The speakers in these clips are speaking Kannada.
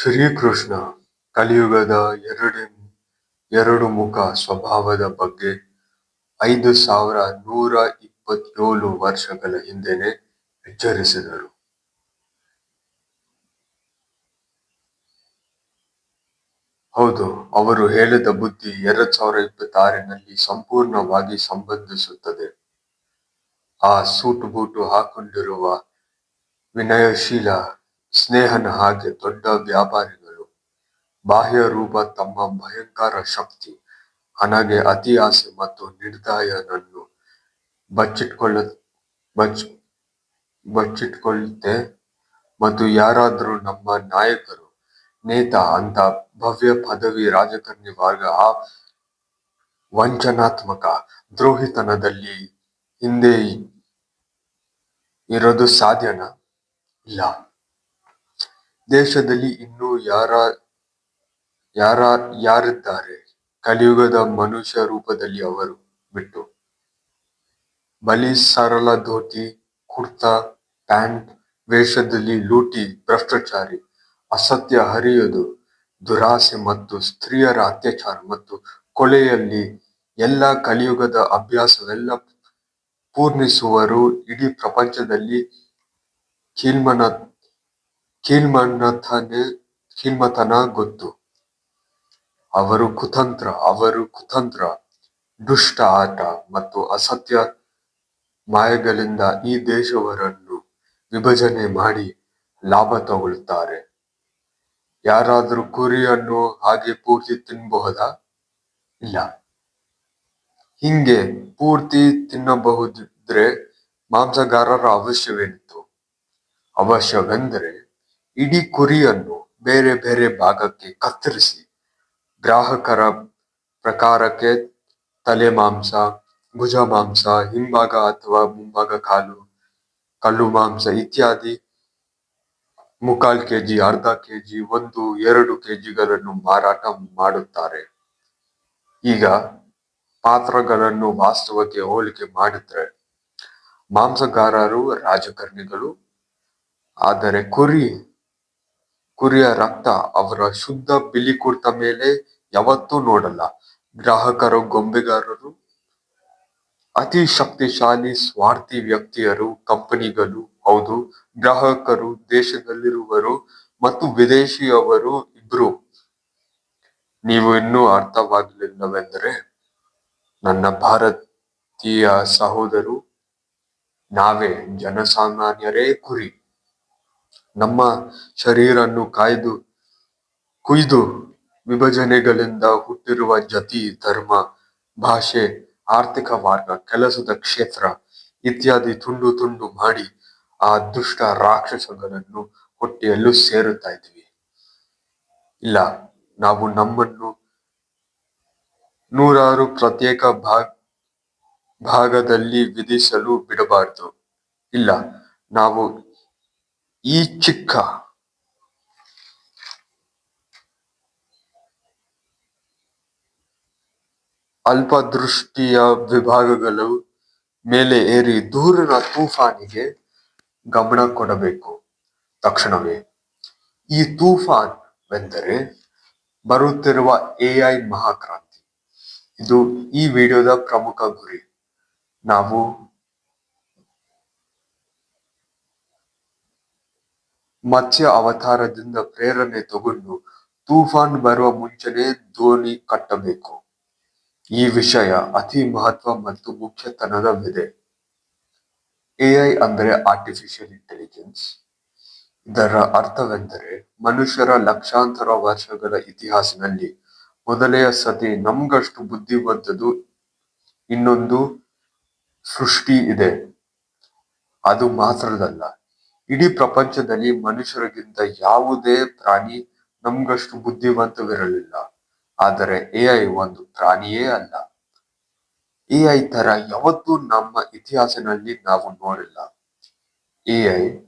ಶ್ರೀಕೃಷ್ಣ ಕಲಿಯುಗದ ಎರಡು ಎರಡು ಮುಖ ಸ್ವಭಾವದ ಬಗ್ಗೆ ಐದು ಸಾವಿರ ನೂರ ಇಪ್ಪತ್ತೇಳು ವರ್ಷಗಳ ಹಿಂದೆನೆ ಎಚ್ಚರಿಸಿದರು. ಹೌದು, ಅವರು ಹೇಳಿದ ಬುದ್ಧಿ ಎರಡ್ ಸಾವಿರ ಇಪ್ಪತ್ತಾರಿನಲ್ಲಿ ಸಂಪೂರ್ಣವಾಗಿ ಸಂಬಂಧಿಸುತ್ತದೆ ಆ ಸೂಟು ಬೂಟು ಹಾಕೊಂಡಿರುವ ವಿನಯಶೀಲ ಸ್ನೇಹನ ಹಾಗೆ ದೊಡ್ಡ ವ್ಯಾಪಾರಿಗಳು ಬಾಹ್ಯ ರೂಪ ತಮ್ಮ ಭಯಂಕರ ಶಕ್ತಿ, ಹಣಗೆ ಅತಿ ಆಸೆ ಮತ್ತು ನಿರ್ದಯನನ್ನು ಬಚ್ಚಿಟ್ಕೊಳ್ಳುತ್ತೆ ಮತ್ತು ಯಾರಾದರೂ ನಮ್ಮ ನಾಯಕರು, ನೇತ ಅಂತ ಭವ್ಯ ಪದವಿ ರಾಜಕಾರಣಿ ವರ್ಗ ಆ ವಂಚನಾತ್ಮಕ ದ್ರೋಹಿತನದಲ್ಲಿ ಹಿಂದೆ ಇರೋದು ಸಾಧ್ಯನಾ? ಇಲ್ಲ. ದೇಶದಲ್ಲಿ ಇನ್ನೂ ಯಾರಿದ್ದಾರೆ ಕಲಿಯುಗದ ಮನುಷ್ಯ ರೂಪದಲ್ಲಿ ಅವರು ಬಿಟ್ಟು. ಬಲಿ ಸರಳ ಧೋತಿ, ಕುರ್ತಾ ಪ್ಯಾಂಟ್ ವೇಷದಲ್ಲಿ ಲೂಟಿ, ಭ್ರಷ್ಟಾಚಾರಿ ಅಸತ್ಯ ಹರಿಯೋದು, ದುರಾಸೆ ಮತ್ತು ಸ್ತ್ರೀಯರ ಅತ್ಯಾಚಾರ ಮತ್ತು ಕೊಲೆಯಲ್ಲಿ ಎಲ್ಲ ಕಲಿಯುಗದ ಅಭ್ಯಾಸವೆಲ್ಲ ಪೂರ್ಣಿಸುವರು ಇಡೀ ಪ್ರಪಂಚದಲ್ಲಿ ಕೀಳ್ಮತನ ಗೊತ್ತು. ಅವರು ಕುತಂತ್ರ, ಅವರು ಕುತಂತ್ರ, ದುಷ್ಟ ಆಟ ಮತ್ತು ಅಸತ್ಯ ಮಾಯೆಗಳಿಂದ ಈ ದೇಶವರನ್ನು ವಿಭಜನೆ ಮಾಡಿ ಲಾಭ ತಗೊಳ್ತಾರೆ. ಯಾರಾದ್ರೂ ಕುರಿಯನ್ನು ಹಾಗೆ ಪೂರ್ತಿ ತಿನ್ಬಹುದಾ? ಇಲ್ಲ. ಹಿಂಗೆ ಪೂರ್ತಿ ತಿನ್ನಬಹುದಿದ್ರೆ ಮಾಂಸಗಾರರ ಅವಶ್ಯವೇನಿತ್ತು? ಅವಶ್ಯವೆಂದರೆ ಇಡೀ ಕುರಿಯನ್ನು ಬೇರೆ ಬೇರೆ ಭಾಗಕ್ಕೆ ಕತ್ತರಿಸಿ ಗ್ರಾಹಕರ ಪ್ರಕಾರಕ್ಕೆ ತಲೆ ಮಾಂಸ, ಭುಜ ಮಾಂಸ, ಹಿಂಭಾಗ ಅಥವಾ ಮುಂಭಾಗ ಕಾಲು ಕಲ್ಲು ಮಾಂಸ ಇತ್ಯಾದಿ ಮುಕ್ಕಾಲು ಕೆಜಿ, ಅರ್ಧ ಕೆಜಿ, ಒಂದು, ಎರಡು ಕೆಜಿಗಳನ್ನು ಮಾರಾಟ ಮಾಡುತ್ತಾರೆ. ಈಗ ಪಾತ್ರಗಳನ್ನು ವಾಸ್ತವಕ್ಕೆ ಹೋಲಿಕೆ ಮಾಡಿದ್ರೆ ಮಾಂಸಗಾರರು ರಾಜಕಾರಣಿಗಳು. ಆದರೆ ಕುರಿಯ ರಕ್ತ ಅವರ ಶುದ್ಧ ಬಿಳಿ ಕುರ್ತ ಮೇಲೆ ಯಾವತ್ತೂ ನೋಡಲ್ಲ. ಗ್ರಾಹಕರು, ಗೊಂಬೆಗಾರರು. ಅತಿ ಶಕ್ತಿಶಾಲಿ ಸ್ವಾರ್ಥಿ ವ್ಯಕ್ತಿಯರು, ಕಂಪನಿಗಳು, ಹೌದು, ಗ್ರಾಹಕರು, ದೇಶದಲ್ಲಿರುವರು ಮತ್ತು ವಿದೇಶಿಯವರು ಇಬ್ರು. ನೀವು ಇನ್ನೂ ಅರ್ಥವಾಗಲಿಲ್ಲವೆಂದರೆ ನನ್ನ ಭಾರತೀಯ ಸಹೋದರು, ನಾವೇ ಜನಸಾಮಾನ್ಯರೇ ಕುರಿ. ನಮ್ಮ ಶರೀರವನ್ನು ಕುಯ್ದು ವಿಭಜನೆಗಳಿಂದ ಹುಟ್ಟಿರುವ ಜಾತಿ, ಧರ್ಮ, ಭಾಷೆ, ಆರ್ಥಿಕ ವರ್ಗ, ಕೆಲಸದ ಕ್ಷೇತ್ರ ಇತ್ಯಾದಿ ತುಂಡು ತುಂಡು ಮಾಡಿ ಆ ದುಷ್ಟ ರಾಕ್ಷಸಗಳನ್ನು ಹೊಟ್ಟೆಯಲ್ಲೂ ಸೇರುತ್ತಾ ಇದ್ವಿ ಇಲ್ಲ ನಾವು ನಮ್ಮನ್ನು ನೂರಾರು ಪ್ರತ್ಯೇಕ ಭಾಗ ಭಾಗದಲ್ಲಿ ವಿಧಿಸಲು ಬಿಡಬಾರದು. ಇಲ್ಲ ನಾವು ಈ ಚಿಕ್ಕ ಅಲ್ಪದೃಷ್ಟಿಯ ವಿಭಾಗಗಳು ಮೇಲೆ ಏರಿ ದೂರಿನ ತೂಫಾನಿಗೆ ಗಮನ ಕೊಡಬೇಕು ತಕ್ಷಣವೇ. ಈ ತೂಫಾನ್ ವೆಂದರೆ ಬರುತ್ತಿರುವ ಎಐ ಮಹಾಕ್ರಾಂತಿ. ಇದು ಈ ವಿಡಿಯೋದ ಪ್ರಮುಖ ಗುರಿ. ನಾವು ಮತ್ಸ್ಯ ಅವತಾರದಿಂದ ಪ್ರೇರಣೆ ತಗೊಂಡು ತೂಫಾನ್ ಬರುವ ಮುಂಚೆನೆ ದೋಣಿ ಕಟ್ಟಬೇಕು. ಈ ವಿಷಯ ಅತಿ ಮಹತ್ವ ಮತ್ತು ಮುಖ್ಯತನದವಿದೆ ಎಐ ಅಂದರೆ ಆರ್ಟಿಫಿಷಿಯಲ್ ಇಂಟೆಲಿಜೆನ್ಸ್. ಇದರ ಅರ್ಥವೆಂದರೆ ಮನುಷ್ಯರ ಲಕ್ಷಾಂತರ ವರ್ಷಗಳ ಇತಿಹಾಸದಲ್ಲಿ ಮೊದಲೆಯ ಸತಿ ನಮ್ಗಷ್ಟು ಬುದ್ಧಿವಂತದ್ದು ಇನ್ನೊಂದು ಸೃಷ್ಟಿ ಇದೆ. ಅದು ಮಾತ್ರವಲ್ಲ ಇಡೀ ಪ್ರಪಂಚದಲ್ಲಿ ಮನುಷ್ಯರಿಗಿಂತ ಯಾವುದೇ ಪ್ರಾಣಿ ನಮ್ಗಷ್ಟು ಬುದ್ಧಿವಂತವಿರಲಿಲ್ಲ. ಆದರೆ ಎಐ ಒಂದು ಪ್ರಾಣಿಯೇ ಅಲ್ಲ. ಎಐ ತರ ಯಾವತ್ತೂ ನಮ್ಮ ಇತಿಹಾಸನಲ್ಲಿ ನಾವು ನೋಡಿಲ್ಲ. ಎಐ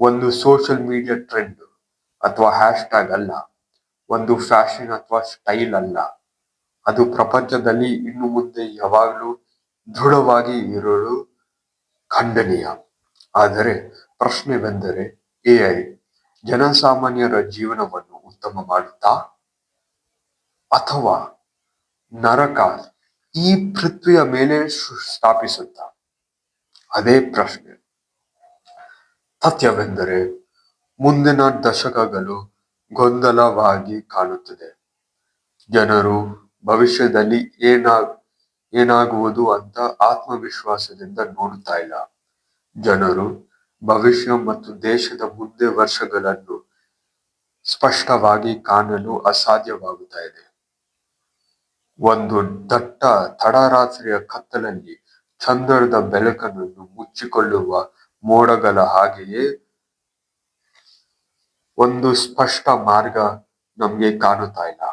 ಒಂದು ಸೋಷಿಯಲ್ ಮೀಡಿಯಾ ಟ್ರೆಂಡ್ ಅಥವಾ ಹ್ಯಾಶ್ ಟ್ಯಾಗ್ ಅಲ್ಲ. ಒಂದು ಫ್ಯಾಷನ್ ಅಥವಾ ಸ್ಟೈಲ್ ಅಲ್ಲ. ಅದು ಪ್ರಪಂಚದಲ್ಲಿ ಇನ್ನು ಮುಂದೆ ಯಾವಾಗಲೂ ದೃಢವಾಗಿ ಇರಲು ಖಂಡನೀಯ. ಆದರೆ ಪ್ರಶ್ನೆವೆಂದರೆ ಎಐ ಜನಸಾಮಾನ್ಯರ ಜೀವನವನ್ನು ಉತ್ತಮ ಮಾಡುತ್ತಾ? ಅಥವಾ ನರಕ ಈ ಪೃಥ್ವಿಯ ಮೇಲೆ ಸ್ಥಾಪಿಸುತ್ತ? ಅದೇ ಪ್ರಶ್ನೆ. ಸತ್ಯವೆಂದರೆ ಮುಂದಿನ ದಶಕಗಳು ಗೊಂದಲವಾಗಿ ಕಾಣುತ್ತದೆ. ಜನರು ಭವಿಷ್ಯದಲ್ಲಿ ಏನಾಗ ಏನಾಗುವುದು ಅಂತ ಆತ್ಮವಿಶ್ವಾಸದಿಂದ ನೋಡುತ್ತಾ ಇಲ್ಲ. ಜನರು ಭವಿಷ್ಯ ಮತ್ತು ದೇಶದ ಮುಂದೆ ವರ್ಷಗಳನ್ನು ಸ್ಪಷ್ಟವಾಗಿ ಕಾಣಲು ಅಸಾಧ್ಯವಾಗುತ್ತಾ ಇದೆ. ಒಂದು ದಟ್ಟ ತಡರಾತ್ರಿಯ ಕತ್ತಲಲ್ಲಿ ಚಂದ್ರದ ಬೆಳಕನ್ನು ಮುಚ್ಚಿಕೊಳ್ಳುವ ಮೋಡಗಳ ಹಾಗೆಯೇ ಒಂದು ಸ್ಪಷ್ಟ ಮಾರ್ಗ ನಮ್ಗೆ ಕಾಣುತ್ತಾ ಇಲ್ಲ.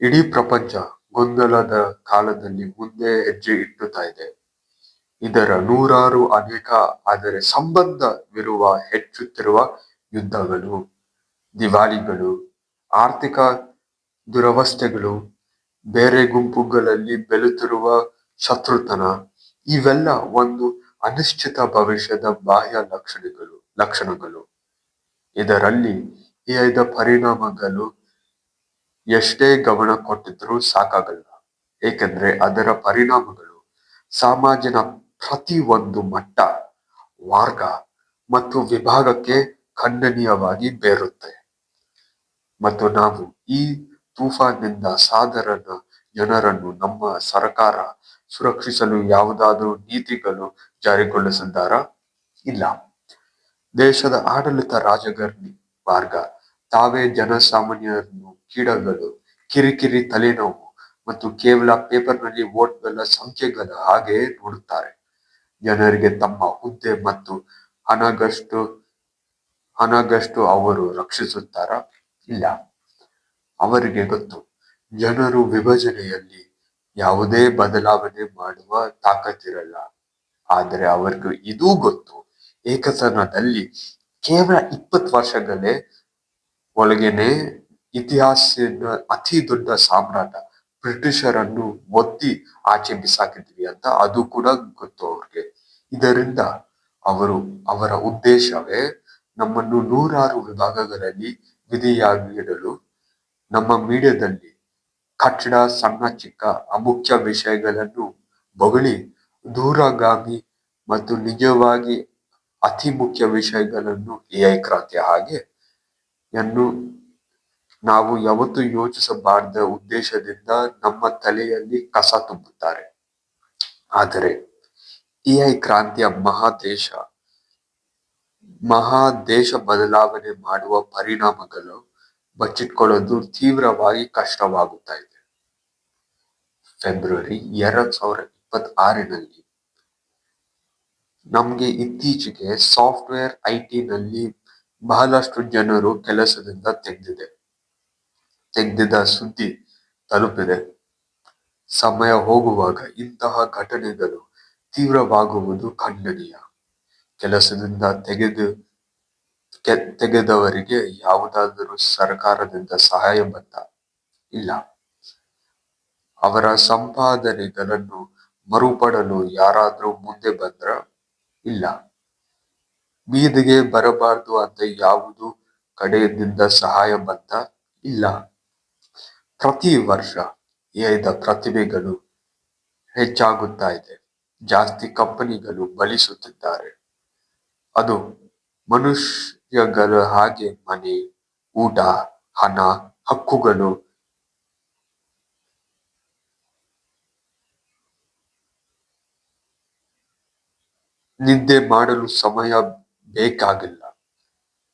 ಇಡೀ ಪ್ರಪಂಚ ಗೊಂದಲದ ಕಾಲದಲ್ಲಿ ಮುಂದೆ ಹೆಜ್ಜೆ ಇಟ್ಟುತ್ತಾ ಇದೆ. ಇದರ ನೂರಾರು ಅನೇಕ, ಆದರೆ ಸಂಬಂಧವಿರುವ ಹೆಚ್ಚುತ್ತಿರುವ ಯುದ್ಧಗಳು, ದಿವಾಳಿಗಳು, ಆರ್ಥಿಕ ದುರವಸ್ಥೆಗಳು, ಬೇರೆ ಗುಂಪುಗಳಲ್ಲಿ ಬೆಳೆತಿರುವ ಶತ್ರುತನ, ಇವೆಲ್ಲ ಒಂದು ಅನಿಶ್ಚಿತ ಭವಿಷ್ಯದ ಬಾಹ್ಯ ಲಕ್ಷಣಗಳು ಲಕ್ಷಣಗಳು. ಇದರಲ್ಲಿ ಎದ ಪರಿಣಾಮಗಳು ಎಷ್ಟೇ ಗಮನ ಕೊಟ್ಟಿದ್ರೂ ಸಾಕಾಗಲ್ಲ. ಏಕೆಂದ್ರೆ ಅದರ ಪರಿಣಾಮಗಳು ಸಮಾಜನ ಪ್ರತಿ ಒಂದು ಮಟ್ಟ, ವರ್ಗ ಮತ್ತು ವಿಭಾಗಕ್ಕೆ ಖಂಡನೀಯವಾಗಿ ಬೇರುತ್ತೆ. ಮತ್ತು ನಾವು ಈ ತೂಫಾನಿಂದ ಸಾಧಾರಣ ಜನರನ್ನು ನಮ್ಮ ಸರ್ಕಾರ ಸುರಕ್ಷಿಸಲು ಯಾವುದಾದರೂ ನೀತಿಗಳು ಜಾರಿಗೊಳಿಸಿದ್ದಾರಾ? ಇಲ್ಲ. ದೇಶದ ಆಡಳಿತ ರಾಜಕಾರಣಿ ವರ್ಗ, ತಾವೇ ಜನಸಾಮಾನ್ಯರನ್ನು ಕೀಡಗಳು ಕಿರಿಕಿರಿ ತಲೆನೋವು ಮತ್ತು ಕೇವಲ ಪೇಪರ್ನಲ್ಲಿ ಬೆಲ್ಲ ಸಂಖ್ಯೆಗಳ ಹಾಗೆ ನೋಡುತ್ತಾರೆ. ಜನರಿಗೆ ತಮ್ಮ ಹುದ್ದೆ ಮತ್ತು ಹಣಗಷ್ಟು ಹಣಗಷ್ಟು ಅವರು ರಕ್ಷಿಸುತ್ತಾರ? ಇಲ್ಲ. ಅವರಿಗೆ ಗೊತ್ತು. ಜನರು ವಿಭಜನೆಯಲ್ಲಿ ಯಾವುದೇ ಬದಲಾವಣೆ ಮಾಡುವ ತಾಕತ್ತಿರಲ್ಲ. ಆದರೆ ಅವರಿಗೂ ಇದೂ ಗೊತ್ತು. ಏಕತನದಲ್ಲಿ ಕೇವಲ ಇಪ್ಪತ್ತು ವರ್ಷಗಳೇ ಒಳಗೇನೆ ಇತಿಹಾಸದ ಅತಿ ದೊಡ್ಡ ಸಾಮ್ರಾಟ ಬ್ರಿಟಿಷರನ್ನು ಒತ್ತಿ ಆಚೆ ಬಿಸಾಕಿದ್ವಿ ಅಂತ ಅದು ಕೂಡ ಗೊತ್ತು ಅವ್ರಿಗೆ. ಇದರಿಂದ ಅವರು ಅವರ ಉದ್ದೇಶವೇ ನಮ್ಮನ್ನು ನೂರಾರು ವಿಭಾಗಗಳಲ್ಲಿ ವಿಧಿಯಾಗಿಡಲು ನಮ್ಮ ಮೀಡಿಯಾದಲ್ಲಿ ಕಟ್ಟಡ, ಸಣ್ಣ, ಚಿಕ್ಕ, ಅಮುಖ್ಯ ವಿಷಯಗಳನ್ನು ಬೊಗಳಿ, ದೂರಗಾಮಿ ಮತ್ತು ನಿಜವಾಗಿ ಅತಿ ಮುಖ್ಯ ವಿಷಯಗಳನ್ನು ಎಐ ಕ್ರಾಂತಿಯ ಹಾಗೆ ಯನ್ನು ನಾವು ಯಾವತ್ತೂ ಯೋಚಿಸಬಾರದ ಉದ್ದೇಶದಿಂದ ನಮ್ಮ ತಲೆಯಲ್ಲಿ ಕಸ ತುಂಬುತ್ತಾರೆ. ಆದರೆ ಎಐ ಕ್ರಾಂತಿಯ ಮಹಾದೇಶ ಮಹಾದೇಶ ಬದಲಾವಣೆ ಮಾಡುವ ಪರಿಣಾಮಗಳು ಬಚ್ಚಿಟ್ಕೊಳ್ಳೋದು ತೀವ್ರವಾಗಿ ಕಷ್ಟವಾಗುತ್ತಾ ಇದೆ. ಫೆಬ್ರವರಿ ಎರಡ್ ಸಾವಿರದ ಇಪ್ಪತ್ತಾರಿನಲ್ಲಿ ನಮ್ಗೆ ಇತ್ತೀಚೆಗೆ ಸಾಫ್ಟ್ವೇರ್ ಐ ನಲ್ಲಿ ಬಹಳಷ್ಟು ಜನರು ಕೆಲಸದಿಂದ ತೆಗೆದಿದೆ. ತೆಗೆದಿದ ಸುದ್ದಿ ತಲುಪಿದೆ. ಸಮಯ ಹೋಗುವಾಗ ಇಂತಹ ಘಟನೆಗಳು ತೀವ್ರವಾಗುವುದು ಖಂಡನೀಯ. ಕೆಲಸದಿಂದ ತೆಗೆದು ತೆಗೆದವರಿಗೆ ಯಾವುದಾದರೂ ಸರ್ಕಾರದಿಂದ ಸಹಾಯ ಬಂದ ಇಲ್ಲ. ಅವರ ಸಂಪಾದನೆಗಳನ್ನು ಮರುಪಡಲು ಯಾರಾದ್ರೂ ಮುಂದೆ ಬಂದ್ರ ಇಲ್ಲ. ಬೀದಿಗೆ ಬರಬಾರ್ದು ಅಂತ ಯಾವುದು ಕಡೆಯಿಂದ ಸಹಾಯ ಬಂದ ಇಲ್ಲ. ಪ್ರತಿ ವರ್ಷ ಏದ ಪ್ರತಿಭೆಗಳು ಹೆಚ್ಚಾಗುತ್ತಾ ಇದೆ. ಜಾಸ್ತಿ ಕಂಪನಿಗಳು ಬಲಿಸುತ್ತಿದ್ದಾರೆ. ಅದು ಮನುಷ್ಯಗಳ ಹಾಗೆ ಮನೆ, ಊಟ, ಹಣ, ಹಕ್ಕುಗಳು. ನಿದ್ದೆ ಮಾಡಲು ಸಮಯ ಬೇಕಾಗಿಲ್ಲ.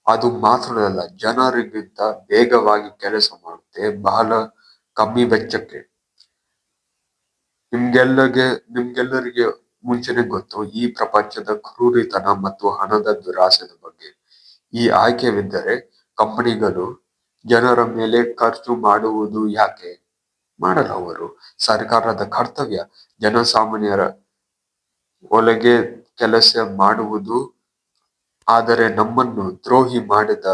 ಅದು ಮಾತ್ರವಲ್ಲ, ಜನರಿಗಿಂತ ವೇಗವಾಗಿ ಕೆಲಸ ಮಾಡುತ್ತೆ, ಬಹಳ ಕಮ್ಮಿ ವೆಚ್ಚಕ್ಕೆ. ನಿಮ್ಗೆಲ್ಲಗೆ, ನಿಮ್ಗೆಲ್ಲರಿಗೆ ಮುಂಚೆನೆ ಗೊತ್ತು, ಈ ಪ್ರಪಂಚದ ಕ್ರೂರಿತನ ಮತ್ತು ಹಣದ ದುರಾಸೆದ ಬಗ್ಗೆ. ಈ ಆಯ್ಕೆವಿದ್ದರೆ ಕಂಪನಿಗಳು ಜನರ ಮೇಲೆ ಖರ್ಚು ಮಾಡುವುದು ಯಾಕೆ? ಮಾಡಲ್ಲ ಅವರು. ಸರ್ಕಾರದ ಕರ್ತವ್ಯ ಜನಸಾಮಾನ್ಯರ ಒಳಗೆ ಕೆಲಸ ಮಾಡುವುದು, ಆದರೆ ನಮ್ಮನ್ನು ದ್ರೋಹಿ ಮಾಡಿದ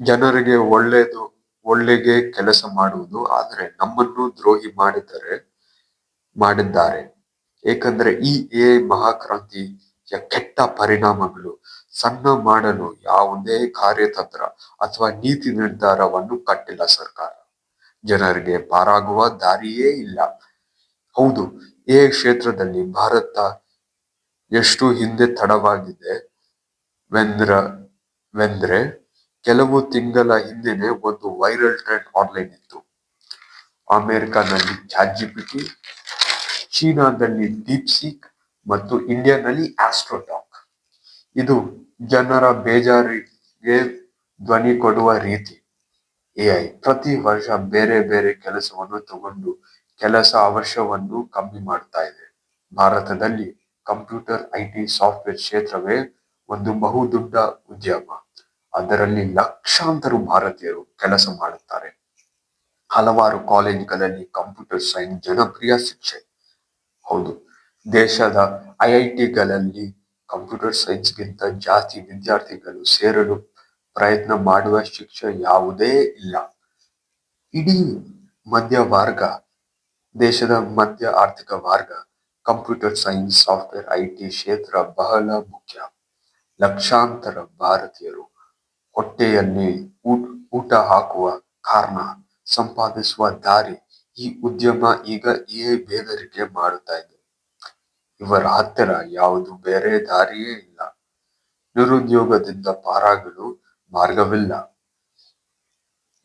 ಜನರಿಗೆ ಒಳ್ಳೆಯದು ಒಳ್ಳೆಗೆ ಕೆಲಸ ಮಾಡುವುದು, ಆದರೆ ನಮ್ಮನ್ನು ದ್ರೋಹಿ ಮಾಡಿದರೆ ಮಾಡಿದ್ದಾರೆ. ಏಕೆಂದರೆ ಈ ಎ ಮಹಾಕ್ರಾಂತಿಯ ಕೆಟ್ಟ ಪರಿಣಾಮಗಳು ಸಣ್ಣ ಮಾಡಲು ಯಾವುದೇ ಕಾರ್ಯತಂತ್ರ ಅಥವಾ ನೀತಿ ನಿರ್ಧಾರವನ್ನು ಕಟ್ಟಿಲ್ಲ ಸರ್ಕಾರ. ಜನರಿಗೆ ಪಾರಾಗುವ ದಾರಿಯೇ ಇಲ್ಲ. ಹೌದು, ಎ ಕ್ಷೇತ್ರದಲ್ಲಿ ಭಾರತ ಎಷ್ಟು ಹಿಂದೆ ತಡವಾಗಿದೆ ವೆಂದ್ರ, ವೆಂದ್ರೆ ಕೆಲವು ತಿಂಗಳ ಹಿಂದೆನೆ ಒಂದು ವೈರಲ್ ಟ್ರೆಂಡ್ ಆನ್ಲೈನ್ ಇತ್ತು. ಅಮೆರಿಕಾನಲ್ಲಿ ಚಾಟ್ ಜಿಪಿಟಿ ಚೀನಾದಲ್ಲಿ ಡೀಪ್ ಸೀಕ್ ಮತ್ತು ಇಂಡಿಯಾನಲ್ಲಿ ಆಸ್ಟ್ರೋಟಾಕ್ ಇದು ಜನರ ಬೇಜಾರಿಗೆ ಧ್ವನಿ ಕೊಡುವ ರೀತಿ. ಎಐ ಪ್ರತಿ ವರ್ಷ ಬೇರೆ ಬೇರೆ ಕೆಲಸವನ್ನು ತಗೊಂಡು ಕೆಲಸ ಅವಶ್ಯವನ್ನು ಕಮ್ಮಿ ಮಾಡ್ತಾ ಇದೆ. ಭಾರತದಲ್ಲಿ ಕಂಪ್ಯೂಟರ್ ಐಟಿ ಸಾಫ್ಟ್ವೇರ್ ಕ್ಷೇತ್ರವೇ ಒಂದು ಬಹುದೊಡ್ಡ ಉದ್ಯಮ. ಅದರಲ್ಲಿ ಲಕ್ಷಾಂತರ ಭಾರತೀಯರು ಕೆಲಸ ಮಾಡುತ್ತಾರೆ. ಹಲವಾರು ಕಾಲೇಜುಗಳಲ್ಲಿ ಕಂಪ್ಯೂಟರ್ ಸೈನ್ಸ್ ಜನಪ್ರಿಯ ಶಿಕ್ಷೆ. ಹೌದು. ದೇಶದ ಐಐಟಿಗಳಲ್ಲಿ ಕಂಪ್ಯೂಟರ್ ಸೈನ್ಸ್ಗಿಂತ ಜಾಸ್ತಿ ವಿದ್ಯಾರ್ಥಿಗಳು ಸೇರಲು ಪ್ರಯತ್ನ ಮಾಡುವ ಶಿಕ್ಷೆ ಯಾವುದೇ ಇಲ್ಲ. ಇಡೀ ಮಧ್ಯ ವರ್ಗ, ದೇಶದ ಮಧ್ಯ ಆರ್ಥಿಕ ವರ್ಗ, ಕಂಪ್ಯೂಟರ್ ಸೈನ್ಸ್, ಸಾಫ್ಟ್ವೇರ್ ಐಟಿ ಕ್ಷೇತ್ರ ಬಹಳ ಮುಖ್ಯ. ಲಕ್ಷಾಂತರ ಭಾರತೀಯರು ಹೊಟ್ಟೆಯಲ್ಲಿ ಊಟ ಹಾಕುವ ಕಾರಣ, ಸಂಪಾದಿಸುವ ದಾರಿ ಈ ಉದ್ಯಮ ಈಗ ಏ ಬೇಗರಿಕೆ ಮಾಡುತ್ತಾ ಇದೆ. ಇವರ ಹತ್ತಿರ ಯಾವುದು ಬೇರೆ ದಾರಿಯೇ ಇಲ್ಲ. ನಿರುದ್ಯೋಗದಿಂದ ಪಾರಾಗಲು ಮಾರ್ಗವಿಲ್ಲ.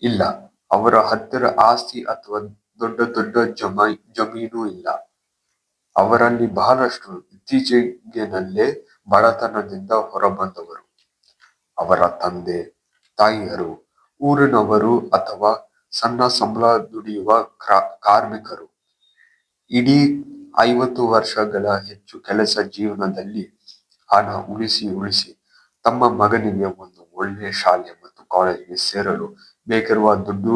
ಇಲ್ಲ, ಅವರ ಹತ್ತಿರ ಆಸ್ತಿ ಅಥವಾ ದೊಡ್ಡ ದೊಡ್ಡ ಜಮ ಜಮೀನು ಇಲ್ಲ. ಅವರಲ್ಲಿ ಬಹಳಷ್ಟು ಇತ್ತೀಚೆಗಿನಲ್ಲೇ ಬಡತನದಿಂದ ಹೊರಬಂದವರು. ಅವರ ತಂದೆ, ತಾಯಿಯರು, ಊರಿನವರು ಅಥವಾ ಸಣ್ಣ ಸಂಬಳ ದುಡಿಯುವ ಕ್ರಾ- ಕಾರ್ಮಿಕರು. ಇಡೀ ಐವತ್ತು ವರ್ಷಗಳ ಹೆಚ್ಚು ಕೆಲಸ ಜೀವನದಲ್ಲಿ ಹಣ ಉಳಿಸಿ ಉಳಿಸಿ ತಮ್ಮ ಮಗನಿಗೆ ಒಂದು ಒಳ್ಳೆಯ ಶಾಲೆ ಮತ್ತು ಕಾಲೇಜಿಗೆ ಸೇರಲು ಬೇಕಿರುವ ದುಡ್ಡು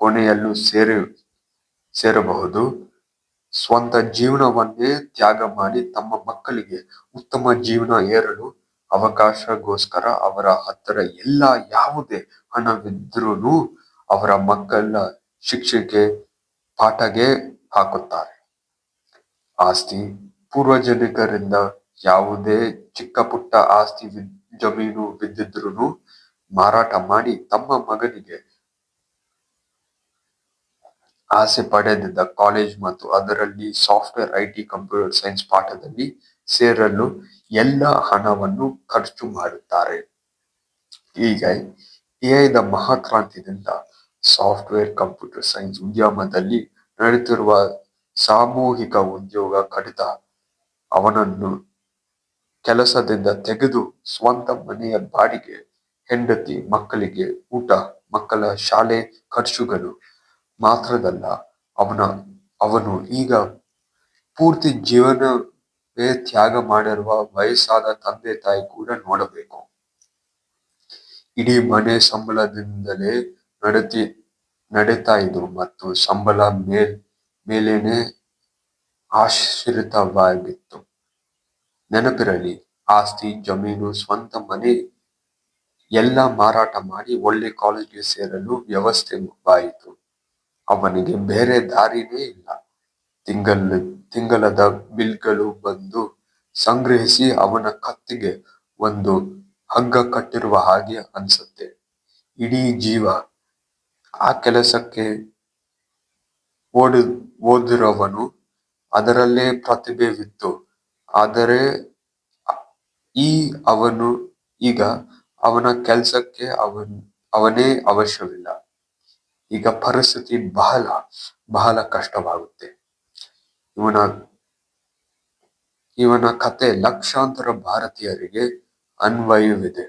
ಕೊನೆಯಲ್ಲೂ ಸೇರಿ, ಸೇರಬಹುದು. ಸ್ವಂತ ಜೀವನವನ್ನೇ ತ್ಯಾಗ ಮಾಡಿ ತಮ್ಮ ಮಕ್ಕಳಿಗೆ ಉತ್ತಮ ಜೀವನ ಏರಲು ಅವಕಾಶಗೋಸ್ಕರ ಅವರ ಹತ್ತಿರ ಎಲ್ಲ ಯಾವುದೇ ಹಣವಿದ್ರೂ ಅವರ ಮಕ್ಕಳ ಶಿಕ್ಷೆಗೆ ಪಾಠಗೆ ಹಾಕುತ್ತಾರೆ. ಆಸ್ತಿ ಪೂರ್ವಜನಿಕರಿಂದ ಯಾವುದೇ ಚಿಕ್ಕ ಪುಟ್ಟ ಆಸ್ತಿ ಜಮೀನು ಬಿದ್ದಿದ್ರು ಮಾರಾಟ ಮಾಡಿ ತಮ್ಮ ಮಗನಿಗೆ ಆಸೆ ಪಡೆದಿದ್ದ ಕಾಲೇಜ್ ಮತ್ತು ಅದರಲ್ಲಿ ಸಾಫ್ಟ್ವೇರ್ ಐಟಿ ಕಂಪ್ಯೂಟರ್ ಸೈನ್ಸ್ ಪಾಠದಲ್ಲಿ ಸೇರಲು ಎಲ್ಲ ಹಣವನ್ನು ಖರ್ಚು ಮಾಡುತ್ತಾರೆ. ಈಗ ಎಐದ ಮಹಾಕ್ರಾಂತಿಯಿಂದ ಸಾಫ್ಟ್ವೇರ್, ಕಂಪ್ಯೂಟರ್ ಸೈನ್ಸ್ ಉದ್ಯಮದಲ್ಲಿ ನಡೆಯುತ್ತಿರುವ ಸಾಮೂಹಿಕ ಉದ್ಯೋಗ ಕಡಿತ ಅವನನ್ನು ಕೆಲಸದಿಂದ ತೆಗೆದು ಸ್ವಂತ ಮನೆಯ ಬಾಡಿಗೆ, ಹೆಂಡತಿ ಮಕ್ಕಳಿಗೆ ಊಟ, ಮಕ್ಕಳ ಶಾಲೆ ಖರ್ಚುಗಳು ಮಾತ್ರದಲ್ಲ, ಅವನ, ಅವನು ಈಗ ಪೂರ್ತಿ ಜೀವನವೇ ತ್ಯಾಗ ಮಾಡಿರುವ ವಯಸ್ಸಾದ ತಂದೆ ತಾಯಿ ಕೂಡ ನೋಡಬೇಕು. ಇಡೀ ಮನೆ ಸಂಬಳದಿಂದಲೇ ನಡತಿ, ನಡೀತಾ ಇದ್ರು ಮತ್ತು ಸಂಬಳ ಮೇಲ್, ಮೇಲೇನೆ ಆಶ್ರಿತವಾಗಿತ್ತು. ನೆನಪಿರಲಿ, ಆಸ್ತಿ, ಜಮೀನು, ಸ್ವಂತ ಮನೆ, ಎಲ್ಲ ಮಾರಾಟ ಮಾಡಿ ಒಳ್ಳೆ ಕಾಲೇಜ್ಗೆ ಸೇರಲು ವ್ಯವಸ್ಥೆ ವ್ಯವಸ್ಥೆವಾಯಿತು ಅವನಿಗೆ ಬೇರೆ ದಾರಿನೇ ಇಲ್ಲ. ತಿಂಗಳ ತಿಂಗಳದ ಬಿಲ್ಗಳು ಬಂದು ಸಂಗ್ರಹಿಸಿ ಅವನ ಕತ್ತಿಗೆ ಒಂದು ಹಗ್ಗ ಕಟ್ಟಿರುವ ಹಾಗೆ ಅನ್ಸುತ್ತೆ. ಇಡೀ ಜೀವ ಆ ಕೆಲಸಕ್ಕೆ ಓಡಿ ಓದಿರುವವನು ಅದರಲ್ಲೇ ಪ್ರತಿಭೆವಿತ್ತು. ಆದರೆ ಈ ಅವನು ಈಗ ಅವನ ಕೆಲಸಕ್ಕೆ ಅವನ್, ಅವನೇ ಅವಶ್ಯವಿಲ್ಲ. ಈಗ ಪರಿಸ್ಥಿತಿ ಬಹಳ ಬಹಳ ಕಷ್ಟವಾಗುತ್ತೆ. ಇವನ ಇವನ ಕತೆ ಲಕ್ಷಾಂತರ ಭಾರತೀಯರಿಗೆ ಅನ್ವಯವಿದೆ.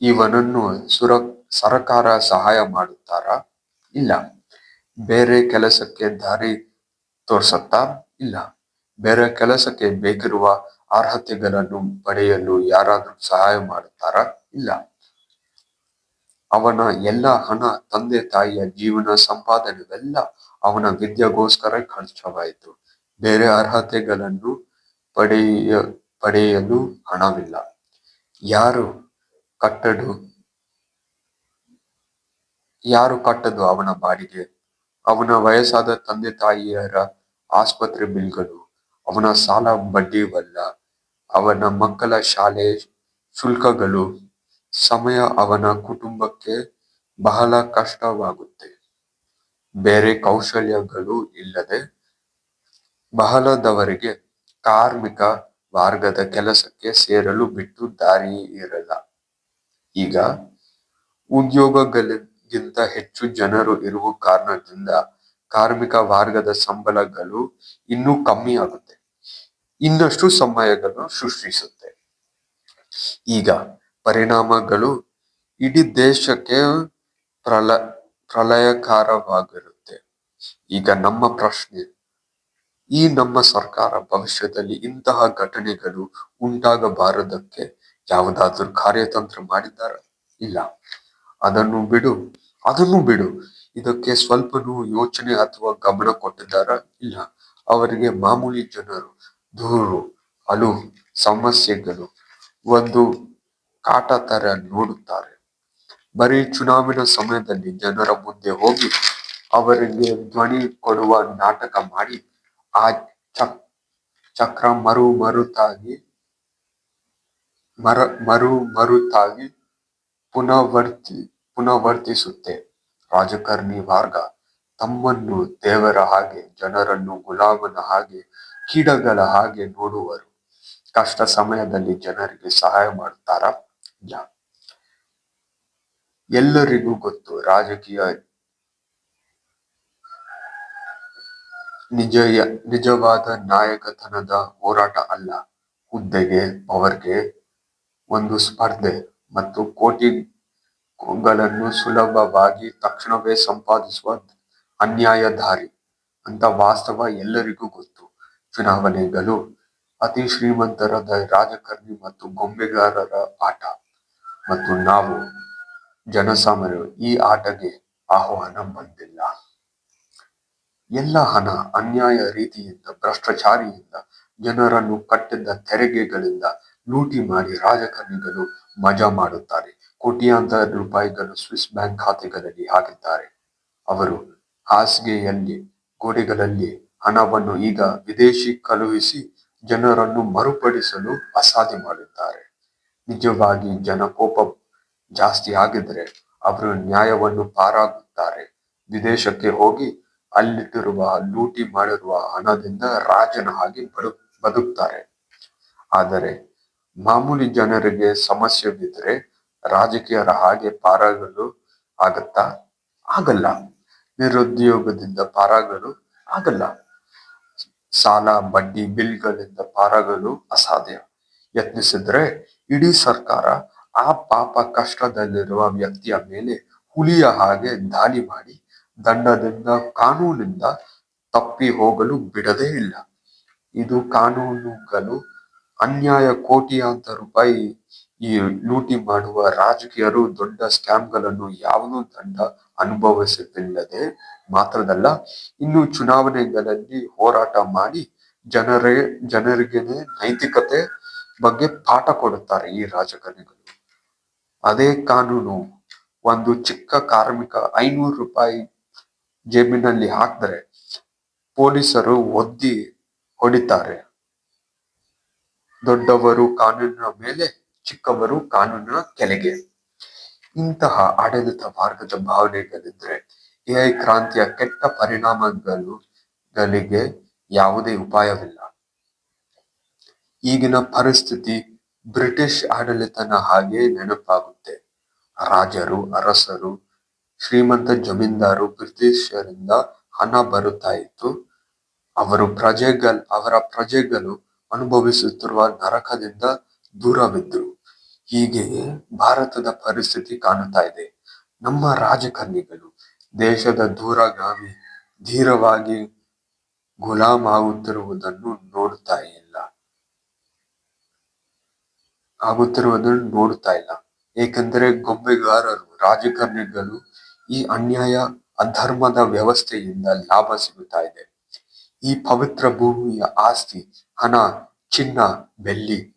ಇವನನ್ನು ಸುರ ಸರಕಾರ ಸಹಾಯ ಮಾಡುತ್ತಾರಾ? ಇಲ್ಲ. ಬೇರೆ ಕೆಲಸಕ್ಕೆ ದಾರಿ ತೋರ್ಸತ್ತಾ? ಇಲ್ಲ. ಬೇರೆ ಕೆಲಸಕ್ಕೆ ಬೇಕಿರುವ ಅರ್ಹತೆಗಳನ್ನು ಪಡೆಯಲು ಯಾರಾದ್ರೂ ಸಹಾಯ ಮಾಡುತ್ತಾರಾ? ಇಲ್ಲ. ಅವನ ಎಲ್ಲ ಹಣ ತಂದೆ ತಾಯಿಯ ಜೀವನ ಸಂಪಾದನೆವೆಲ್ಲ ಅವನ ವಿದ್ಯೆಗೋಸ್ಕರ ಖರ್ಚವಾಯಿತು. ಬೇರೆ ಅರ್ಹತೆಗಳನ್ನು ಪಡೆಯ, ಪಡೆಯಲು ಹಣವಿಲ್ಲ. ಯಾರು ಕಟ್ಟಡು ಯಾರು ಕಟ್ಟದು ಅವನ ಬಾಡಿಗೆ? ಅವನ ವಯಸ್ಸಾದ ತಂದೆ ತಾಯಿಯರ ಆಸ್ಪತ್ರೆ ಬಿಲ್ಗಳು, ಅವನ ಸಾಲ ಬಡ್ಡಿವಲ್ಲ, ಅವನ ಮಕ್ಕಳ ಶಾಲೆ ಶುಲ್ಕಗಳು, ಸಮಯ ಅವನ ಕುಟುಂಬಕ್ಕೆ ಬಹಳ ಕಷ್ಟವಾಗುತ್ತೆ. ಬೇರೆ ಕೌಶಲ್ಯಗಳು ಇಲ್ಲದೆ ಬಹಳದವರಿಗೆ ಕಾರ್ಮಿಕ ವರ್ಗದ ಕೆಲಸಕ್ಕೆ ಸೇರಲು ಬಿಟ್ಟು ದಾರಿ ಇರಲ್ಲ. ಈಗ ಉದ್ಯೋಗಗಳಿಗಿಂತ ಹೆಚ್ಚು ಜನರು ಇರುವ ಕಾರಣದಿಂದ ಕಾರ್ಮಿಕ ವರ್ಗದ ಸಂಬಳಗಳು ಇನ್ನೂ ಕಮ್ಮಿ ಆಗುತ್ತೆ. ಇನ್ನಷ್ಟು ಸಮಯಗಳನ್ನು ಸೃಷ್ಟಿಸುತ್ತೆ. ಈಗ ಪರಿಣಾಮಗಳು ಇಡೀ ದೇಶಕ್ಕೆ ಪ್ರಲ ಪ್ರಲಯಕಾರವಾಗಿರುತ್ತೆ ಈಗ ನಮ್ಮ ಪ್ರಶ್ನೆ, ಈ ನಮ್ಮ ಸರ್ಕಾರ ಭವಿಷ್ಯದಲ್ಲಿ ಇಂತಹ ಘಟನೆಗಳು ಉಂಟಾಗಬಾರದಕ್ಕೆ ಯಾವುದಾದ್ರೂ ಕಾರ್ಯತಂತ್ರ ಮಾಡಿದ್ದಾರ? ಇಲ್ಲ. ಅದನ್ನು ಬಿಡು. ಅದನ್ನು ಬಿಡು. ಇದಕ್ಕೆ ಸ್ವಲ್ಪನೂ ಯೋಚನೆ ಅಥವಾ ಗಮನ ಕೊಟ್ಟಿದ್ದಾರ? ಇಲ್ಲ. ಅವರಿಗೆ ಮಾಮೂಲಿ ಜನರು, ದೂರು ಅಲು ಸಮಸ್ಯೆಗಳು, ಒಂದು ಕಾಟ ತರ ನೋಡುತ್ತಾರೆ. ಬರೀ ಚುನಾವಣಾ ಸಮಯದಲ್ಲಿ ಜನರ ಮುಂದೆ ಹೋಗಿ ಅವರಿಗೆ ಧ್ವನಿ ಕೊಡುವ ನಾಟಕ ಮಾಡಿ, ಆ ಚಕ್, ಚಕ್ರ ಮರು ಮರುತಾಗಿ, ಮರ, ಮರು ಮರುತಾಗಿ ಪುನರ್ವರ್ತಿ ಪುನರ್ವರ್ತಿಸುತ್ತೆ ರಾಜಕಾರಣಿ ವರ್ಗ ತಮ್ಮನ್ನು ದೇವರ ಹಾಗೆ, ಜನರನ್ನು ಗುಲಾಮನ ಹಾಗೆ, ಕೀಡಗಳ ಹಾಗೆ ನೋಡುವರು. ಕಷ್ಟ ಸಮಯದಲ್ಲಿ ಜನರಿಗೆ ಸಹಾಯ ಮಾಡುತ್ತಾರ? ಇಲ್ಲ ಎಲ್ಲರಿಗೂ ಗೊತ್ತು, ರಾಜಕೀಯ ನಿಜ ನಿಜವಾದ ನಾಯಕತನದ ಹೋರಾಟ ಅಲ್ಲ. ಹುದ್ದೆಗೆ, ಅವರಿಗೆ ಒಂದು ಸ್ಪರ್ಧೆ ಮತ್ತು ಕೋಟಿಗಳನ್ನು ಸುಲಭವಾಗಿ ತಕ್ಷಣವೇ ಸಂಪಾದಿಸುವ ಅನ್ಯಾಯಧಾರಿ ಅಂತ ವಾಸ್ತವ ಎಲ್ಲರಿಗೂ ಗೊತ್ತು. ಚುನಾವಣೆಗಳು ಅತಿ ಶ್ರೀಮಂತರಾದ ರಾಜಕಾರಣಿ ಮತ್ತು ಗೊಂಬೆಗಾರರ ಆಟ. ಮತ್ತು ನಾವು ಜನಸಾಮಾನ್ಯರು ಈ ಆಟಗೆ ಆಹ್ವಾನ ಬಂದಿಲ್ಲ. ಎಲ್ಲ ಹಣ ಅನ್ಯಾಯ ರೀತಿಯಿಂದ, ಭ್ರಷ್ಟಾಚಾರಿಯಿಂದ, ಜನರನ್ನು ಕಟ್ಟಿದ್ದ ತೆರಿಗೆಗಳಿಂದ ಲೂಟಿ ಮಾಡಿ ರಾಜಕಾರಣಿಗಳು ಮಜಾ ಮಾಡುತ್ತಾರೆ. ಕೋಟ್ಯಾಂತರ ರೂಪಾಯಿಗಳು ಸ್ವಿಸ್ ಬ್ಯಾಂಕ್ ಖಾತೆಗಳಲ್ಲಿ ಹಾಕಿದ್ದಾರೆ. ಅವರು ಹಾಸಿಗೆಯಲ್ಲಿ, ಗೋಡೆಗಳಲ್ಲಿ ಹಣವನ್ನು ಈಗ ವಿದೇಶಿ ಕಳುಹಿಸಿ ಜನರನ್ನು ಮರುಪಡಿಸಲು ಅಸಾಧ್ಯ ಮಾಡುತ್ತಾರೆ ನಿಜವಾಗಿ ಜನ ಕೋಪ ಜಾಸ್ತಿ ಆಗಿದ್ರೆ ಅವರು ನ್ಯಾಯವನ್ನು ಪಾರಾಗುತ್ತಾರೆ. ವಿದೇಶಕ್ಕೆ ಹೋಗಿ ಅಲ್ಲಿಟ್ಟಿರುವ ಲೂಟಿ ಮಾಡಿರುವ ಹಣದಿಂದ ರಾಜನ ಹಾಗೆ ಬದುಕ್ತಾರೆ. ಆದರೆ ಮಾಮೂಲಿ ಜನರಿಗೆ ಸಮಸ್ಯೆ ಬಿದ್ದರೆ ರಾಜಕೀಯರ ಹಾಗೆ ಪಾರಾಗಲು ಆಗತ್ತಾ? ಆಗಲ್ಲ. ನಿರುದ್ಯೋಗದಿಂದ ಪಾರಾಗಲು ಆಗಲ್ಲ. ಸಾಲ, ಬಡ್ಡಿ, ಬಿಲ್ಗಳಿಂದ ಪಾರಾಗಲು ಅಸಾಧ್ಯ. ಯತ್ನಿಸಿದ್ರೆ ಇಡೀ ಸರ್ಕಾರ ಆ ಪಾಪ ಕಷ್ಟದಲ್ಲಿರುವ ವ್ಯಕ್ತಿಯ ಮೇಲೆ ಹುಲಿಯ ಹಾಗೆ ದಾಳಿ ಮಾಡಿ ದಂಡದಿಂದ, ಕಾನೂನಿಂದ ತಪ್ಪಿ ಹೋಗಲು ಬಿಡದೇ ಇಲ್ಲ. ಇದು ಕಾನೂನುಗಳು ಅನ್ಯಾಯ ಕೋಟ್ಯಾಂತರ ರೂಪಾಯಿ ಈ ಲೂಟಿ ಮಾಡುವ ರಾಜಕೀಯರು ದೊಡ್ಡ ಸ್ಕ್ಯಾಮ್ಗಳನ್ನು ಯಾವುದೂ ತಂಡ ಅನುಭವಿಸುತ್ತಿಲ್ಲದೆ ಮಾತ್ರದಲ್ಲ, ಇನ್ನು ಚುನಾವಣೆಗಳಲ್ಲಿ ಹೋರಾಟ ಮಾಡಿ ಜನರೇ ಜನರಿಗೆ ನೈತಿಕತೆ ಬಗ್ಗೆ ಪಾಠ ಕೊಡುತ್ತಾರೆ ಈ ರಾಜಕಾರಣಿಗಳು. ಅದೇ ಕಾನೂನು ಒಂದು ಚಿಕ್ಕ ಕಾರ್ಮಿಕ ಐನೂರು ರೂಪಾಯಿ ಜೇಬಿನಲ್ಲಿ ಹಾಕಿದ್ರೆ ಪೊಲೀಸರು ಒದ್ದಿ ಹೊಡಿತಾರೆ. ದೊಡ್ಡವರು ಕಾನೂನಿನ ಮೇಲೆ ಚಿಕ್ಕವರು ಕಾನೂನಿನ ಕೆಳಗೆ. ಇಂತಹ ಆಡಳಿತ ಮಾರ್ಗದ ಭಾವನೆಗಳಿದ್ರೆ ಎಐ ಕ್ರಾಂತಿಯ ಕೆಟ್ಟ ಪರಿಣಾಮಗಳು ಗಳಿಗೆ ಯಾವುದೇ ಉಪಾಯವಿಲ್ಲ. ಈಗಿನ ಪರಿಸ್ಥಿತಿ ಬ್ರಿಟಿಷ್ ಆಡಳಿತನ ಹಾಗೆ ನೆನಪಾಗುತ್ತೆ. ರಾಜರು, ಅರಸರು, ಶ್ರೀಮಂತ ಜಮೀನ್ದಾರು ಬ್ರಿಟಿಷರಿಂದ ಹಣ ಬರುತ್ತಾ ಇತ್ತು. ಅವರು ಪ್ರಜೆಗಳ, ಅವರ ಪ್ರಜೆಗಳು ಅನುಭವಿಸುತ್ತಿರುವ ನರಕದಿಂದ ದೂರವಿದ್ರು. ಹೀಗೆಯೇ ಭಾರತದ ಪರಿಸ್ಥಿತಿ ಕಾಣುತ್ತಾ ಇದೆ. ನಮ್ಮ ರಾಜಕಾರಣಿಗಳು ದೇಶದ ದೂರಗಾಮಿ, ಧೀರವಾಗಿ ಗುಲಾಮ್ ಆಗುತ್ತಿರುವುದನ್ನು ನೋಡುತ್ತಾ ಇಲ್ಲ. ಆಗುತ್ತಿರುವುದನ್ನು ನೋಡುತ್ತಾ ಇಲ್ಲ. ಏಕೆಂದರೆ ಗೊಂಬೆಗಾರರು, ರಾಜಕಾರಣಿಗಳು ಈ ಅನ್ಯಾಯ, ಅಧರ್ಮದ ವ್ಯವಸ್ಥೆಯಿಂದ ಲಾಭ ಸಿಗುತ್ತಾ ಇದೆ. ಈ ಪವಿತ್ರ ಭೂಮಿಯ ಆಸ್ತಿ, ಹಣ, ಚಿನ್ನ, ಬೆಳ್ಳಿ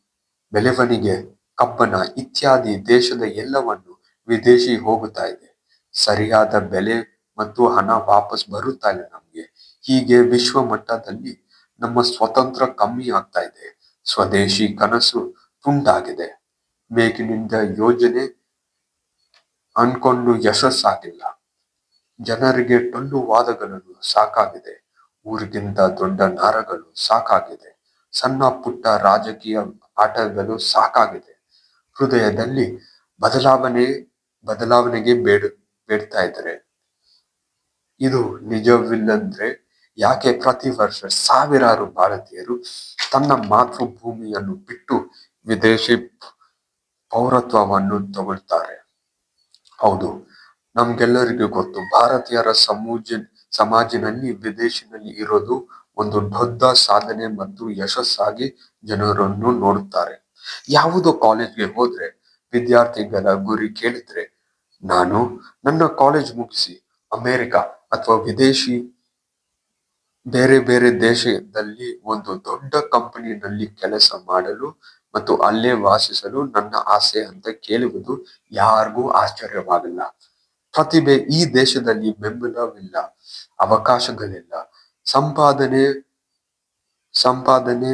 ಬೆಳವಣಿಗೆ ಕಬ್ಬನ ಇತ್ಯಾದಿ ದೇಶದ ಎಲ್ಲವನ್ನು ವಿದೇಶಿ ಹೋಗುತ್ತಾ ಇದೆ. ಸರಿಯಾದ ಬೆಲೆ ಮತ್ತು ಹಣ ವಾಪಸ್ ಬರುತ್ತಾ ಇಲ್ಲ ನಮ್ಗೆ. ಹೀಗೆ ವಿಶ್ವ ಮಟ್ಟದಲ್ಲಿ ನಮ್ಮ ಸ್ವತಂತ್ರ ಕಮ್ಮಿ ಆಗ್ತಾ ಇದೆ. ಸ್ವದೇಶಿ ಕನಸು ತುಂಡಾಗಿದೆ. ಮೇಕ್ ಇನ್ ಇಂಡಿಯಾ ಯೋಜನೆ ಅನ್ಕೊಂಡು ಯಶಸ್ಸಾಗಿಲ್ಲ. ಜನರಿಗೆ ಟೊಳ್ಳು ವಾದಗಳನ್ನು ಸಾಕಾಗಿದೆ. ಊರಿಗಿಂತ ದೊಡ್ಡ ನಾರಗಳು ಸಾಕಾಗಿದೆ. ಸಣ್ಣ ಪುಟ್ಟ ರಾಜಕೀಯ ಆಟಗಳು ಸಾಕಾಗಿದೆ. ಹೃದಯದಲ್ಲಿ ಬದಲಾವಣೆ, ಬದಲಾವಣೆಗೆ ಬೇಡ, ಬೇಡ್ತಾ ಇದ್ದಾರೆ. ಇದು ನಿಜವಿಲ್ಲಂದ್ರೆ ಯಾಕೆ ಪ್ರತಿ ವರ್ಷ ಸಾವಿರಾರು ಭಾರತೀಯರು ತನ್ನ ಮಾತೃಭೂಮಿಯನ್ನು ಬಿಟ್ಟು ವಿದೇಶಿ ಪೌರತ್ವವನ್ನು ತಗೊಳ್ತಾರೆ. ಹೌದು, ನಮ್ಗೆಲ್ಲರಿಗೂ ಗೊತ್ತು, ಭಾರತೀಯರ ಸಮೂಜ ಸಮಾಜದಲ್ಲಿ ವಿದೇಶದಲ್ಲಿ ಇರೋದು ಒಂದು ದೊಡ್ಡ ಸಾಧನೆ ಮತ್ತು ಯಶಸ್ಸಾಗಿ ಜನರನ್ನು ನೋಡುತ್ತಾರೆ. ಯಾವುದೋ ಕಾಲೇಜ್ಗೆ ಹೋದ್ರೆ ವಿದ್ಯಾರ್ಥಿಗಳ ಗುರಿ ಕೇಳಿದ್ರೆ, ನಾನು ನನ್ನ ಕಾಲೇಜ್ ಮುಗಿಸಿ ಅಮೆರಿಕ ಅಥವಾ ವಿದೇಶಿ ಬೇರೆ ಬೇರೆ ದೇಶದಲ್ಲಿ ಒಂದು ದೊಡ್ಡ ಕಂಪನಿನಲ್ಲಿ ಕೆಲಸ ಮಾಡಲು ಮತ್ತು ಅಲ್ಲೇ ವಾಸಿಸಲು ನನ್ನ ಆಸೆ ಅಂತ ಕೇಳುವುದು ಯಾರಿಗೂ ಆಶ್ಚರ್ಯವಾಗಲ್ಲ. ಪ್ರತಿಭೆ ಈ ದೇಶದಲ್ಲಿ ಬೆಂಬಲವಿಲ್ಲ, ಅವಕಾಶಗಳಿಲ್ಲ. ಸಂಪಾದನೆ ಸಂಪಾದನೆ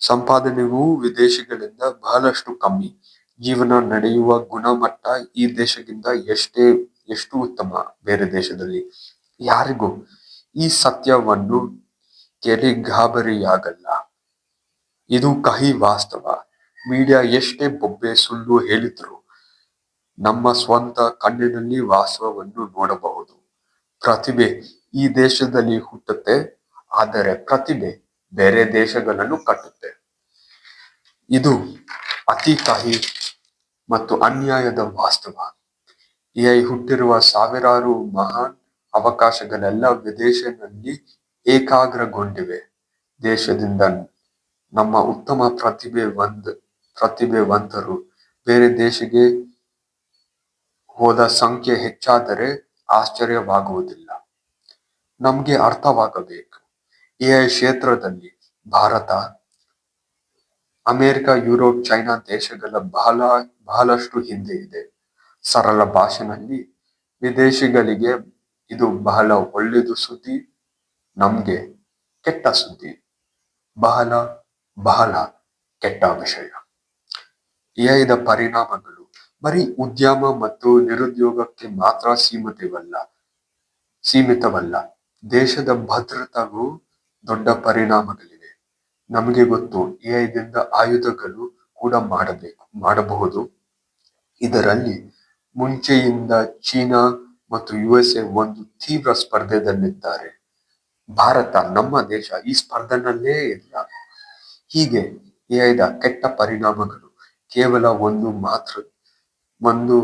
ಸಂಪಾದನೆಗೂ ವಿದೇಶಗಳಿಂದ ಬಹಳಷ್ಟು ಕಮ್ಮಿ. ಜೀವನ ನಡೆಯುವ ಗುಣಮಟ್ಟ ಈ ದೇಶದಿಂದ ಎಷ್ಟೇ, ಎಷ್ಟು ಉತ್ತಮ ಬೇರೆ ದೇಶದಲ್ಲಿ. ಯಾರಿಗೂ ಈ ಸತ್ಯವನ್ನು ಕೇಳಿ ಗಾಬರಿಯಾಗಲ್ಲ ಇದು ಕಹಿ ವಾಸ್ತವ. ಮೀಡಿಯಾ ಎಷ್ಟೇ ಬೊಬ್ಬೆ ಸುಳ್ಳು ಹೇಳಿದ್ರು ನಮ್ಮ ಸ್ವಂತ ಕಣ್ಣಿನಲ್ಲಿ ವಾಸ್ತವವನ್ನು ನೋಡಬಹುದು. ಪ್ರತಿಭೆ ಈ ದೇಶದಲ್ಲಿ ಹುಟ್ಟುತ್ತೆ, ಆದರೆ ಪ್ರತಿಭೆ ಬೇರೆ ದೇಶಗಳನ್ನು ಕಟ್ಟುತ್ತೆ. ಇದು ಅತಿ ಕಹಿ ಮತ್ತು ಅನ್ಯಾಯದ ವಾಸ್ತವ. ಎಐ ಹುಟ್ಟಿರುವ ಸಾವಿರಾರು ಮಹಾನ್ ಅವಕಾಶಗಳೆಲ್ಲ ವಿದೇಶದಲ್ಲಿ ಏಕಾಗ್ರಗೊಂಡಿವೆ. ದೇಶದಿಂದ ನಮ್ಮ ಉತ್ತಮ ಪ್ರತಿಭೆ ಒಂದ್ ಪ್ರತಿಭೆವಂತರು ಬೇರೆ ದೇಶಕ್ಕೆ ಹೋದ ಸಂಖ್ಯೆ ಹೆಚ್ಚಾದರೆ ಆಶ್ಚರ್ಯವಾಗುವುದಿಲ್ಲ. ನಮ್ಗೆ ಅರ್ಥವಾಗಬೇಕು. ಎಐ ಕ್ಷೇತ್ರದಲ್ಲಿ ಭಾರತ, ಅಮೆರಿಕ, ಯುರೋಪ್, ಚೈನಾ ದೇಶಗಳ ಬಹಳ, ಬಹಳಷ್ಟು ಹಿಂದೆ ಇದೆ. ಸರಳ ಭಾಷೆನಲ್ಲಿ ವಿದೇಶಿಗಳಿಗೆ ಇದು ಬಹಳ ಒಳ್ಳೆಯದು ಸುದ್ದಿ, ನಮ್ಗೆ ಕೆಟ್ಟ ಸುದ್ದಿ. ಬಹಳ ಬಹಳ ಕೆಟ್ಟ ವಿಷಯ. ಎಐದ ಪರಿಣಾಮಗಳು ಬರೀ ಉದ್ಯಮ ಮತ್ತು ನಿರುದ್ಯೋಗಕ್ಕೆ ಮಾತ್ರ ಸೀಮಿತವಲ್ಲ ಸೀಮಿತವಲ್ಲ. ದೇಶದ ಭದ್ರತೆಗೂ ದೊಡ್ಡ ಪರಿಣಾಮಗಳಿವೆ ನಮಗೆ ಗೊತ್ತು, ಎಐದಿಂದ ಆಯುಧಗಳು ಕೂಡ ಮಾಡಬೇಕು, ಮಾಡಬಹುದು. ಇದರಲ್ಲಿ ಮುಂಚೆಯಿಂದ ಚೀನಾ ಮತ್ತು ಯುಎಸ್ಎ ಒಂದು ತೀವ್ರ ಸ್ಪರ್ಧೆದಲ್ಲಿದ್ದಾರೆ ಭಾರತ ನಮ್ಮ ದೇಶ ಈ ಸ್ಪರ್ಧೆನಲ್ಲೇ ಇಲ್ಲ. ಹೀಗೆ ಎಐದ ಕೆಟ್ಟ ಪರಿಣಾಮಗಳು ಕೇವಲ ಒಂದು ಮಾತ್ರ, ಒಂದು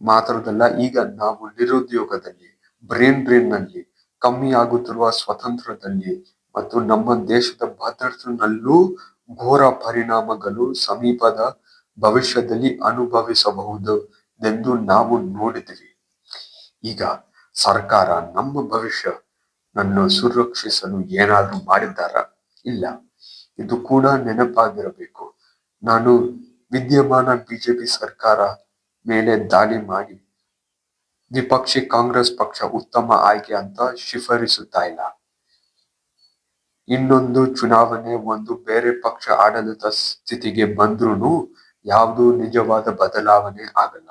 ಮಾತ್ರದಲ್ಲ, ಈಗ ನಾವು ನಿರುದ್ಯೋಗದಲ್ಲಿ, ಬ್ರೇನ್ ಡ್ರೈನ್ನಲ್ಲಿ ಕಮ್ಮಿ ಆಗುತ್ತಿರುವ ಸ್ವತಂತ್ರದಲ್ಲಿ ಮತ್ತು ನಮ್ಮ ದೇಶದ ಭದ್ರತೆನಲ್ಲೂ ಘೋರ ಪರಿಣಾಮಗಳು ಸಮೀಪದ ಭವಿಷ್ಯದಲ್ಲಿ ಅನುಭವಿಸಬಹುದು ಎಂದು ನಾವು ನೋಡಿದ್ವಿ ಈಗ ಸರ್ಕಾರ ನಮ್ಮ ಭವಿಷ್ಯ ನನ್ನ ಸುರಕ್ಷಿಸಲು ಏನಾದರೂ ಮಾಡಿದ್ದಾರ? ಇಲ್ಲ. ಇದು ಕೂಡ ನೆನಪಾಗಿರಬೇಕು. ನಾನು ವಿದ್ಯಮಾನ ಬಿಜೆಪಿ ಸರ್ಕಾರ ಮೇಲೆ ದಾಳಿ ಮಾಡಿ ವಿಪಕ್ಷಿ ಕಾಂಗ್ರೆಸ್ ಪಕ್ಷ ಉತ್ತಮ ಆಯ್ಕೆ ಅಂತ ಶಿಫಾರಿಸುತ್ತಾ ಇಲ್ಲ ಇನ್ನೊಂದು ಚುನಾವಣೆ ಒಂದು ಬೇರೆ ಪಕ್ಷ ಆಡಳಿತ ಸ್ಥಿತಿಗೆ ಬಂದ್ರೂ ಯಾವುದು ನಿಜವಾದ ಬದಲಾವಣೆ ಆಗಲ್ಲ.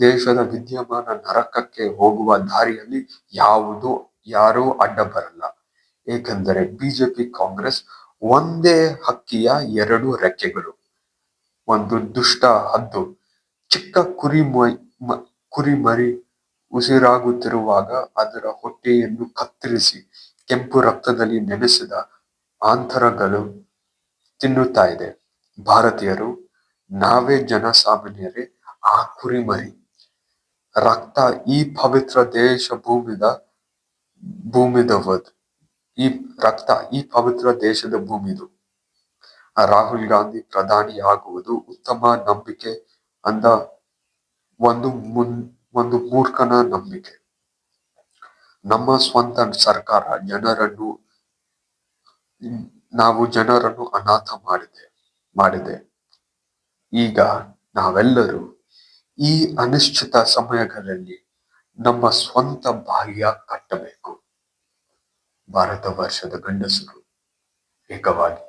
ದೇಶದ ವಿದ್ಯಮಾನ ನರಕಕ್ಕೆ ಹೋಗುವ ದಾರಿಯಲ್ಲಿ ಯಾವುದು, ಯಾರೂ ಅಡ್ಡ ಬರಲ್ಲ. ಏಕೆಂದರೆ ಬಿಜೆಪಿ ಕಾಂಗ್ರೆಸ್ ಒಂದೇ ಹಕ್ಕಿಯ ಎರಡು ರೆಕ್ಕೆಗಳು. ಒಂದು ದುಷ್ಟ ಹದ್ದು. ಚಿಕ್ಕ ಕುರಿ ಕುರಿಮರಿ ಉಸಿರಾಗುತ್ತಿರುವಾಗ ಅದರ ಹೊಟ್ಟೆಯನ್ನು ಕತ್ತರಿಸಿ ಕೆಂಪು ರಕ್ತದಲ್ಲಿ ನೆನೆಸಿದ ಆಂತರಗಳು ತಿನ್ನುತ್ತಾ ಇದೆ. ಭಾರತೀಯರು, ನಾವೇ ಜನಸಾಮಾನ್ಯರೇ, ಆ ಕುರಿಮರಿ. ರಕ್ತ ಈ ಪವಿತ್ರ ದೇಶ ಭೂಮಿದ, ಭೂಮಿದವದು. ಈ ರಕ್ತ ಈ ಪವಿತ್ರ ದೇಶದ ಭೂಮಿದು. ರಾಹುಲ್ ಗಾಂಧಿ ಪ್ರಧಾನಿ ಆಗುವುದು ಉತ್ತಮ ನಂಬಿಕೆ ಅಂದ ಒಂದು ಮುನ್, ಒಂದು ಮೂರ್ಖನ ನಂಬಿಕೆ. ನಮ್ಮ ಸ್ವಂತ ಸರ್ಕಾರ ಜನರನ್ನು ನಾವು ಜನರನ್ನು ಅನಾಥ ಮಾಡಿದೆ ಮಾಡಿದೆ. ಈಗ ನಾವೆಲ್ಲರೂ ಈ ಅನಿಶ್ಚಿತ ಸಮಯಗಳಲ್ಲಿ ನಮ್ಮ ಸ್ವಂತ ಬಾಹ್ಯ ಕಟ್ಟಬೇಕು. ಭಾರತ ವರ್ಷದ ಗಂಡಸರು ಏಕವಾಗಿ.